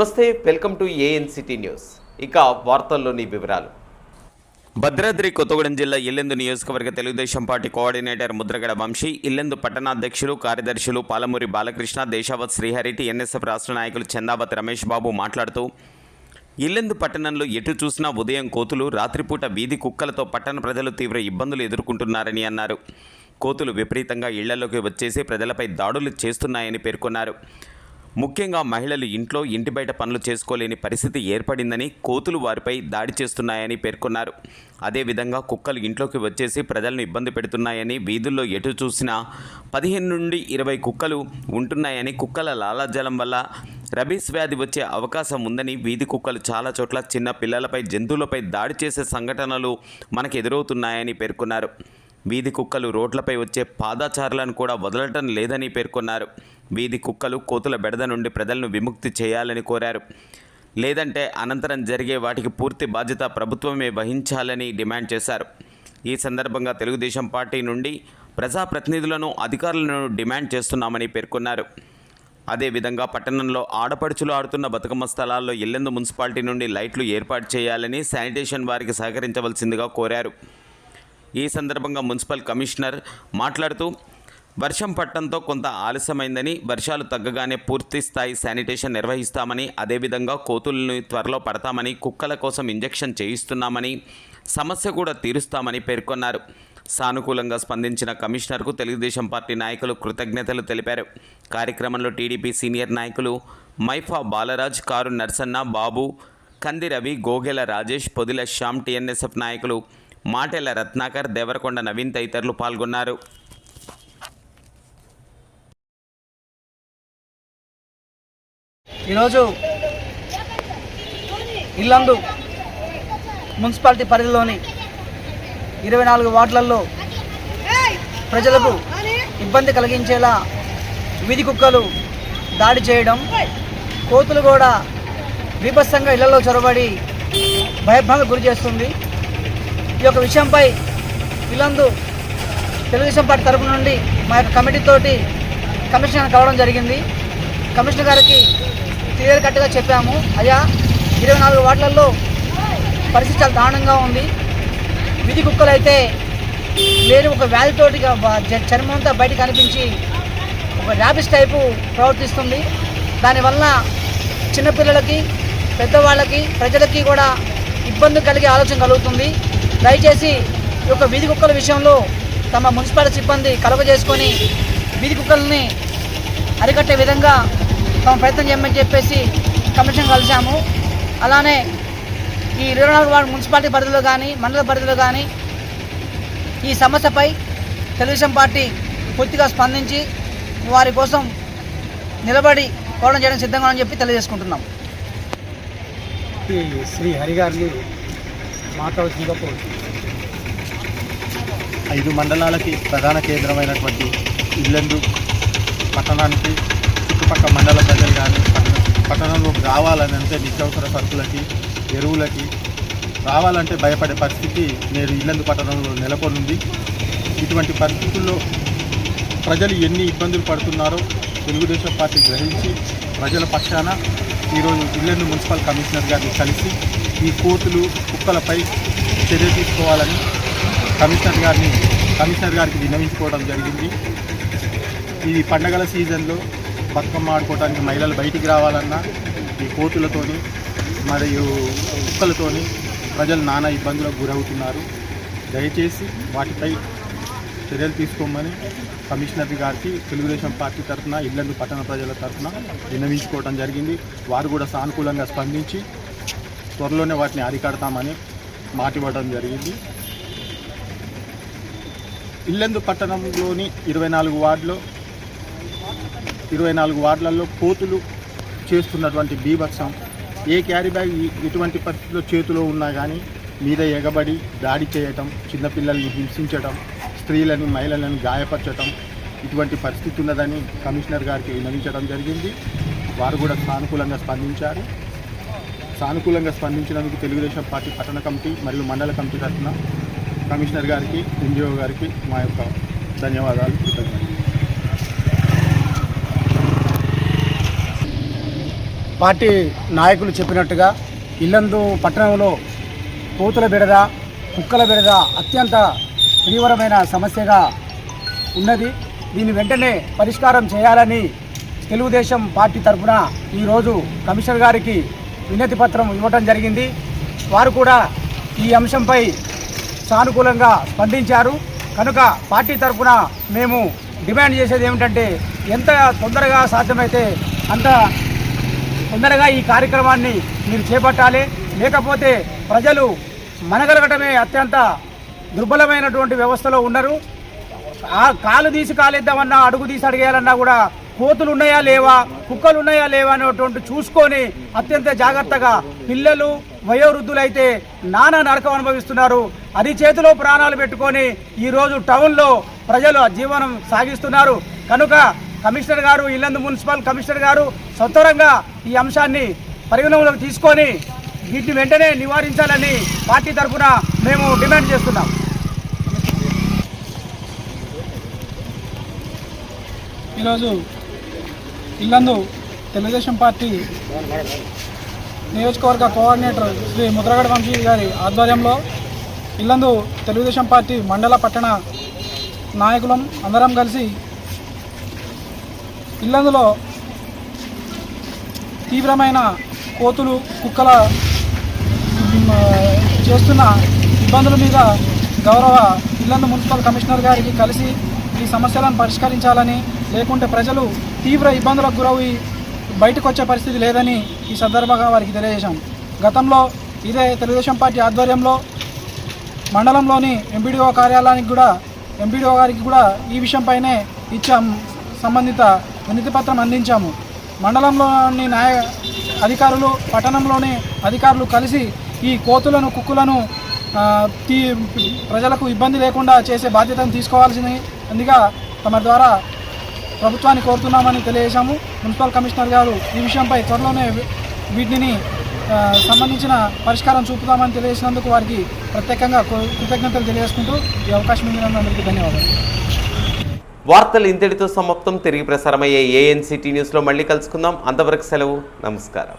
నమస్తే welcome to ANCT news. ఇక వార్తల్లోని వివరాలు. భద్రాద్రి కొత్తగూడెం జిల్లా ఇల్లెందు నియోజకవర్గ తెలుగుదేశం పార్టీ కోఆర్డినేటర్ ముద్రగడ వంశీ ఇల్లెందు పట్టణాధ్యక్షులు కార్యదర్శులు పాలమూరి బాలకృష్ణ దేశావత్ శ్రీహరి ఎన్ఎస్ఎఫ్ రాష్ట్ర నాయకులు చందావత్ రమేష్ బాబు మాట్లాడుతూ ఇల్లెందు పట్టణంలో ఎటు చూసినా ఉదయం కోతులు రాత్రిపూట వీధి కుక్కలతో పట్టణ ప్రజలు తీవ్ర ఇబ్బందులు ఎదుర్కొంటున్నారని అన్నారు. కోతులు విపరీతంగా ఇళ్ళలోకి వచ్చేసి ప్రజలపై దాడులు చేస్తున్నాయని పేర్కొన్నారు. ముఖ్యంగా మహిళలు ఇంట్లో ఇంటి బయట పనులు చేసుకోలేని పరిస్థితి ఏర్పడిందని కోతులు వారిపై దాడి చేస్తున్నాయని పేర్కొన్నారు. అదేవిధంగా కుక్కలు ఇంట్లోకి వచ్చేసి ప్రజలను ఇబ్బంది పెడుతున్నాయని వీధుల్లో ఎటు చూసినా పదిహేను నుండి ఇరవై కుక్కలు ఉంటున్నాయని కుక్కల లాలాజలం వల్ల రబీస్ వ్యాధి వచ్చే అవకాశం ఉందని వీధి కుక్కలు చాలా చోట్ల చిన్న పిల్లలపై జంతువులపై దాడి చేసే సంఘటనలు మనకు ఎదురవుతున్నాయని పేర్కొన్నారు. వీధి కుక్కలు రోడ్లపై వచ్చే పాదాచారులను కూడా వదలటం లేదని పేర్కొన్నారు. వీధి కుక్కలు కోతుల బెడద నుండి ప్రజలను విముక్తి చేయాలని కోరారు. లేదంటే అనంతరం జరిగే వాటికి పూర్తి బాధ్యత ప్రభుత్వమే వహించాలని డిమాండ్ చేశారు. ఈ సందర్భంగా తెలుగుదేశం పార్టీ నుండి ప్రజాప్రతినిధులను అధికారులను డిమాండ్ చేస్తున్నామని పేర్కొన్నారు. అదేవిధంగా పట్టణంలో ఆడపడుచులు ఆడుతున్న బతుకమ్మ స్థలాల్లో ఇల్లెందు మున్సిపాలిటీ నుండి లైట్లు ఏర్పాటు చేయాలని శానిటేషన్ వారికి సహకరించవలసిందిగా కోరారు. ఈ సందర్భంగా మున్సిపల్ కమిషనర్ మాట్లాడుతూ వర్షం పట్టడంతో కొంత ఆలస్యమైందని వర్షాలు తగ్గగానే పూర్తి స్థాయి శానిటేషన్ నిర్వహిస్తామని అదేవిధంగా కోతుల్ని త్వరలో పడతామని కుక్కల కోసం ఇంజెక్షన్ చేయిస్తున్నామని సమస్య కూడా తీరుస్తామని పేర్కొన్నారు. సానుకూలంగా స్పందించిన కమిషనర్కు తెలుగుదేశం పార్టీ నాయకులు కృతజ్ఞతలు తెలిపారు. కార్యక్రమంలో టీడీపీ సీనియర్ నాయకులు మైఫా బాలరాజ్ కారు నర్సన్న బాబు కంది రవి గోగెల రాజేష్ పొదిల శ్యామ్ టీఎన్ఎస్ఎఫ్ నాయకులు మాటెల రత్నాకర్ దేవరకొండ నవీన్ తదితరులు పాల్గొన్నారు. ఈరోజు ఇల్లందు మున్సిపాలిటీ పరిధిలోని ఇరవై నాలుగు వార్డులలో ప్రజలకు ఇబ్బంది కలిగించేలా వీధి కుక్కలు దాడి చేయడం కోతులు కూడా బీభత్సంగా ఇళ్ళలో చొరబడి భయభ్రాంతికి గురి చేస్తుంది. ఈ యొక్క విషయంపై ఇల్లందు తెలుగుదేశం పార్టీ తరపు నుండి మా యొక్క కమిటీ తోటి కమిషనర్ కలవడం జరిగింది. కమిషనర్ గారికి క్లియర్ కట్గా చెప్పాము. అయ్యా ఇరవై నాలుగు వార్డులలో పరిస్థితి చాలా దారుణంగా ఉంది. విధి కుక్కలు అయితే లేని ఒక వ్యాధితోటి చర్మంతా బయట కనిపించి ఒక ర్యాబిస్ టైపు ప్రవర్తిస్తుంది. దానివల్ల చిన్నపిల్లలకి పెద్దవాళ్ళకి ప్రజలకి కూడా ఇబ్బంది కలిగే ఆలోచన కలుగుతుంది. దయచేసి ఈ యొక్క వీధి కుక్కల విషయంలో తమ మున్సిపాలిటీ సిబ్బంది కలుగజేసుకొని వీధి కుక్కల్ని అరికట్టే విధంగా తమ ప్రయత్నం చేయమని చెప్పేసి కమిషన్ కలిశాము. అలానే ఈ ఇరవై నాలుగు వార్డు మున్సిపాలిటీ పరిధిలో కానీ మండల పరిధిలో కానీ ఈ సమస్యపై తెలుగుదేశం పార్టీ పూర్తిగా స్పందించి వారి కోసం నిలబడి పోవడం చేయడం సిద్ధంగా అని చెప్పి తెలియజేసుకుంటున్నాం ఈ శ్రీ హరిగారిని మాట్లాడుతుందిగా కోరుతున్నాను. ఐదు మండలాలకి ప్రధాన కేంద్రమైనటువంటి ఇల్లెందు పట్టణానికి చుట్టుపక్కల మండల ప్రజలు కానీ పట్టణంలోకి రావాలని అంటే నిత్యావసర సరుకులకి ఎరువులకి రావాలంటే భయపడే పరిస్థితి నేడు ఇల్లందు పట్టణంలో నెలకొనుంది ఇటువంటి పరిస్థితుల్లో ప్రజలు ఎన్ని ఇబ్బందులు పడుతున్నారో తెలుగుదేశం పార్టీ గ్రహించి ప్రజల పక్షాన ఈరోజు ఇల్లెందు మున్సిపల్ కమిషనర్ గారిని కలిసి ఈ కోతులు కుక్కలపై చర్య తీసుకోవాలని కమిషనర్ గారిని కమిషనర్ గారికి విన్నవించుకోవడం జరిగింది. ఈ పండగల సీజన్లో బతుకమ్మ ఆడుకోవడానికి మహిళలు బయటికి రావాలన్నా ఈ కోతులతోని మరియు కుక్కలతోని ప్రజలు నానా ఇబ్బందులకు గురవుతున్నారు. దయచేసి వాటిపై చర్యలు తీసుకోమని కమిషనర్ గారికి తెలుగుదేశం పార్టీ తరఫున ఇల్లందు పట్టణ ప్రజల తరఫున విన్నవించుకోవడం జరిగింది. వారు కూడా సానుకూలంగా స్పందించి త్వరలోనే వాటిని అరికడతామని మాటివ్వడం జరిగింది. ఇల్లెందు పట్టణంలోని ఇరవై నాలుగు వార్డులో ఇరవై నాలుగు వార్డులలో కోతులు చేస్తున్నటువంటి బీభత్సం ఏ క్యారీ బ్యాగ్ ఈ- ఎటువంటి పరిస్థితుల్లో చేతిలో ఉన్నా కానీ మీద ఎగబడి దాడి చేయటం చిన్నపిల్లల్ని హింసించటం స్త్రీలను మహిళలను గాయపరచటం ఇటువంటి పరిస్థితి ఉన్నదని కమిషనర్ గారికి విన్నవించడం జరిగింది. వారు కూడా సానుకూలంగా స్పందించారు. సానుకూలంగా స్పందించినందుకు తెలుగుదేశం పార్టీ పట్టణ కమిటీ మరియు మండల కమిటీ తరఫున కమిషనర్ గారికి ఎన్జిఓ గారికి మా యొక్క ధన్యవాదాలు కృతజ్ఞతలు. పార్టీ నాయకులు చెప్పినట్టుగా ఇల్లందు పట్టణంలో కోతుల బెడద కుక్కల బెడద అత్యంత తీవ్రమైన సమస్యగా ఉన్నది. దీన్ని వెంటనే పరిష్కారం చేయాలని తెలుగుదేశం పార్టీ తరఫున ఈరోజు కమిషనర్ గారికి వినతి పత్రం ఇవ్వటం జరిగింది. వారు కూడా ఈ అంశంపై సానుకూలంగా స్పందించారు. కనుక పార్టీ తరఫున మేము డిమాండ్ చేసేది ఏమిటంటే ఎంత తొందరగా సాధ్యమైతే అంత తొందరగా ఈ కార్యక్రమాన్ని మీరు చేపట్టాలి. లేకపోతే ప్రజలు మనగలగటమే అత్యంత దుర్బలమైనటువంటి వ్యవస్థలో ఉన్నారు. ఆ కాలు తీసి కాలేద్దామన్నా అడుగు తీసి అడిగేయాలన్నా కూడా కోతులు ఉన్నాయా లేవా కుక్కలు ఉన్నాయా లేవా అనేటువంటి చూసుకొని అత్యంత జాగ్రత్తగా పిల్లలు వయోవృద్ధులైతే నానా నరకం అనుభవిస్తున్నారు. అది చేతిలో ప్రాణాలు పెట్టుకొని ఈరోజు టౌన్లో ప్రజలు జీవనం సాగిస్తున్నారు. కనుక కమిషనర్ గారు ఇల్లందు మున్సిపల్ కమిషనర్ గారు సత్వరంగా ఈ అంశాన్ని పరిగణలోకి తీసుకొని వీటిని వెంటనే నివారించాలని పార్టీ తరఫున మేము డిమాండ్ చేస్తున్నాం. ఈరోజు ఇల్లందు తెలుగుదేశం పార్టీ నియోజకవర్గ కోఆర్డినేటర్ శ్రీ ముద్రగడ వంశీ గారి ఆధ్వర్యంలో ఇల్లందు తెలుగుదేశం పార్టీ మండల పట్టణ నాయకులం అందరం కలిసి ఇల్లందులో తీవ్రమైన కోతులు కుక్కల చేస్తున్న ఇబ్బందుల మీద గౌరవ ఇల్లందు మున్సిపల్ కమిషనర్ గారికి కలిసి ఈ సమస్యలను పరిష్కరించాలని లేకుంటే ప్రజలు తీవ్ర ఇబ్బందులకు గురవి బయటకు వచ్చే పరిస్థితి లేదని ఈ సందర్భంగా వారికి తెలియజేశాం. గతంలో ఇదే తెలుగుదేశం పార్టీ ఆధ్వర్యంలో మండలంలోని ఎంపీడీఓ కార్యాలయానికి కూడా ఎంపీడీఓ గారికి కూడా ఈ విషయంపైనే ఇచ్చాం. సంబంధిత వినతి పత్రం అందించాము. మండలంలోని న్యాయ అధికారులు పట్టణంలోని అధికారులు కలిసి ఈ కోతులను కుక్కులను తీ ప్రజలకు ఇబ్బంది లేకుండా చేసే బాధ్యతను తీసుకోవాల్సింది. అందుగా తమ ద్వారా ప్రభుత్వాన్ని కోరుతున్నామని తెలియజేశాము. మున్సిపల్ కమిషనర్ గారు ఈ విషయంపై త్వరలోనే వీటిని సంబంధించిన పరిష్కారం చూపుతామని తెలియజేసినందుకు వారికి ప్రత్యేకంగా కృతజ్ఞతలు తెలియజేసుకుంటూ ఈ అవకాశం ఇచ్చినందుకు ధన్యవాదాలు. వార్తలు ఇంతటితో సమాప్తం. తిరిగి ప్రసారమయ్యే ఏఎన్సిటీ న్యూస్లో మళ్ళీ కలుసుకుందాం. అంతవరకు సెలవు. నమస్కారం.